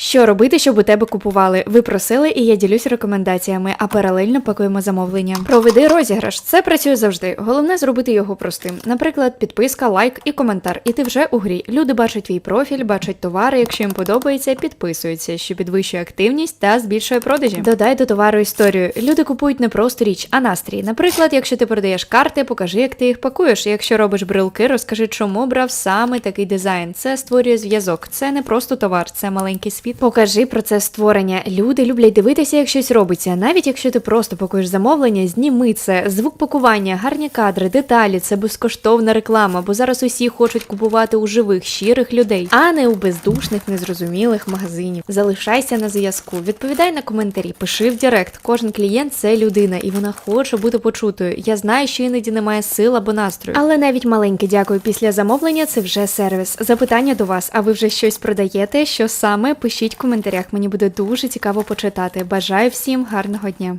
Що робити, щоб у тебе купували? Ви просили, і я ділюсь рекомендаціями, а паралельно пакуємо замовлення. Проведи розіграш. Це працює завжди. Головне зробити його простим. Наприклад, підписка, лайк і коментар. І ти вже у грі. Люди бачать твій профіль, бачать товари. Якщо їм подобається, підписуються, що підвищує активність та збільшує продажі. Додай до товару історію. Люди купують не просто річ, а настрій. Наприклад, якщо ти продаєш карти, покажи, як ти їх пакуєш. Якщо робиш брелки, розкажи, чому брав саме такий дизайн. Це створює зв'язок. Це не просто товар, це маленький світ. Покажи процес створення. Люди люблять дивитися, як щось робиться. Навіть якщо ти просто пакуєш замовлення, зніми це. Звук пакування, гарні кадри, деталі. Це безкоштовна реклама, бо зараз усі хочуть купувати у живих, щирих людей, а не у бездушних, незрозумілих магазинів. Залишайся на зв'язку, відповідай на коментарі, пиши в Директ. Кожен клієнт це людина, і вона хоче бути почутою. Я знаю, що іноді немає сил або настрою. Але навіть маленьке дякую після замовлення це вже сервіс. Запитання до вас, а ви вже щось продаєте? Що саме? Пишіть в коментарях. Мені буде дуже цікаво почитати. Бажаю всім гарного дня.